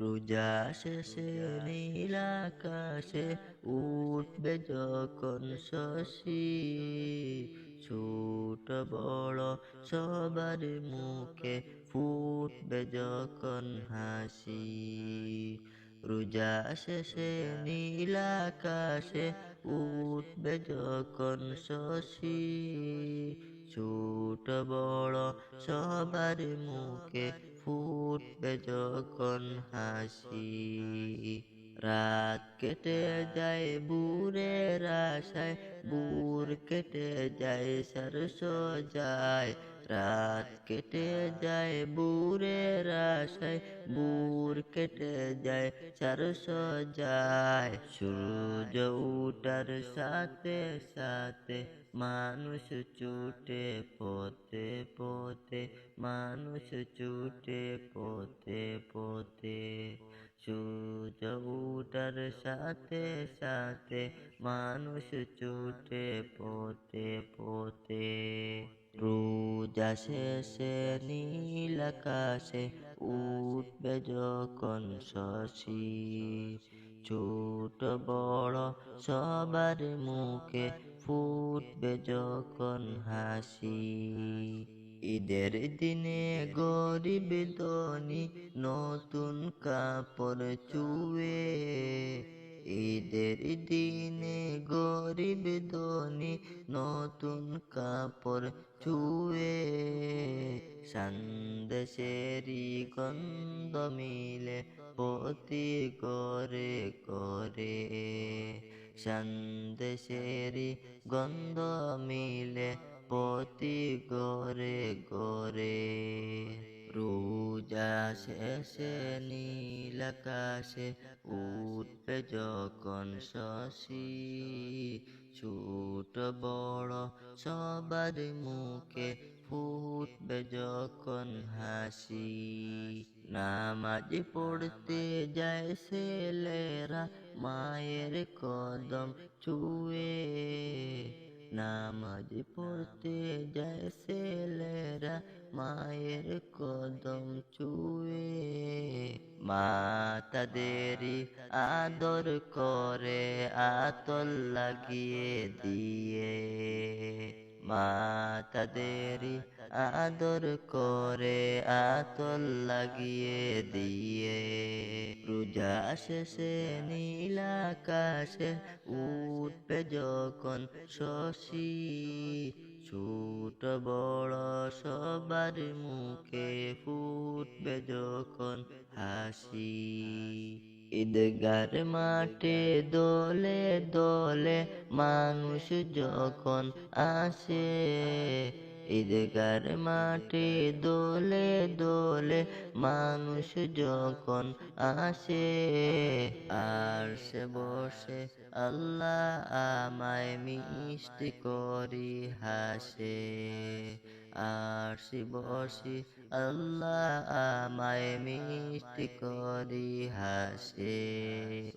রোজা শেষে নীল আকাশে উঠবে যখন শশী। ছোট বড় সবার মুখে ফুটবে যখন হাসি। রোজা শেষে নীল আকাশে উঠবে যখন শশী। ছোট বড় সবার মুখে ফুটবে যখন হাসি। রাত কেটে যায় বুড়ের আশায়, বুর কেটে যায় সরস যায় রাত কেটে যায় বুড়ের আশায়, বুর কেটে যায় সরস যায় সূর্য উঠার সাথে সাথে মানুষ ছুটে পথে পথে, মানুষ ছুটে পথে পথে। সূর্য উঠার সাথে সাথে মানুষ ছুটে পথে পথে রোজা শেষে নীল আকাশে উঠবে যখন শশী। ছোট বড় সবার মুখে ফুটবে যখন হাসি। ঈদের দিনে গরিব ধনী নতুন কাপড় চুয়ে। ঈদের দিনে গরিব ধনী নতুন কাপড় চুয়ে। সন্দেশেরি গন্ধ মিলে প্রতি করে করে সন্দেশেরি গন্ধ মিলে প্রতি গরে গরে রোজা শেষে নীল আকাশে উঠবে যখন শশী। ছোট বড় সবার মুখে ফুটবে যখন হাসি। নামাজ পড়তে যায় ছেলেরা মায়ের কদম চুয়ে নামাজ পড়তে যায় ছেলেরা মায়ের কদম চুয়ে। মা তাদেরই আদর করে আতল লাগিয়ে দিয়ে। মা তাদেরই আদর করে আতল লাগিয়ে দিয়ে। রোজা শেষে নীল আকাশে উঠবে যখন শশী। ছোট বড় সবার মুখে ফুটবে যখন হাসি। ঈদগার মাঠে দোলে দোলে মানুষ যখন আসে। ঈদগার মাঠে দোলে দোলে মানুষ যখন আসে আর সে বসে, আল্লাহ আমায় মিষ্টি করি হাসে। আর সে বসে, আল্লাহ আমায় মিষ্টি করি হাসে।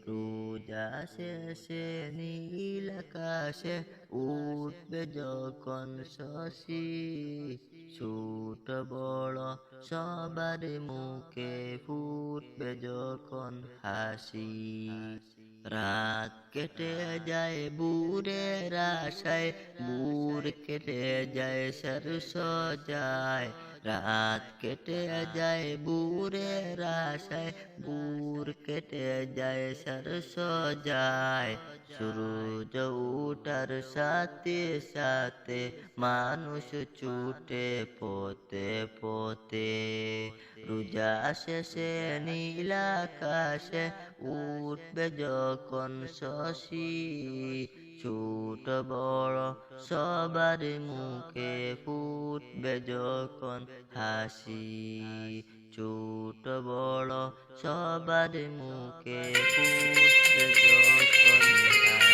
রোজা শেষে, নীল আকাশে উঠবে যখন শশী। ছোট বড় সবার মুখে ফুটবে যখন হাসি। রাত কেটে যায় বুড়ের আশায়, বুড় কেটে যায় সরস যায় রাত কেটে যায় বুড়ের আশায়, বুড় কেটে যায় সরস যায় সূর্য উঠার সাথে সাথে মানুষ ছুটে পথে পথে রোজা শেষে নীল আকাশে উঠবে যখন শশী। ছোট বড় সবার মুখে ফুটবে যখন হাসি। ছোট বড় সবার মুখে ফুটবে যখন হাসি।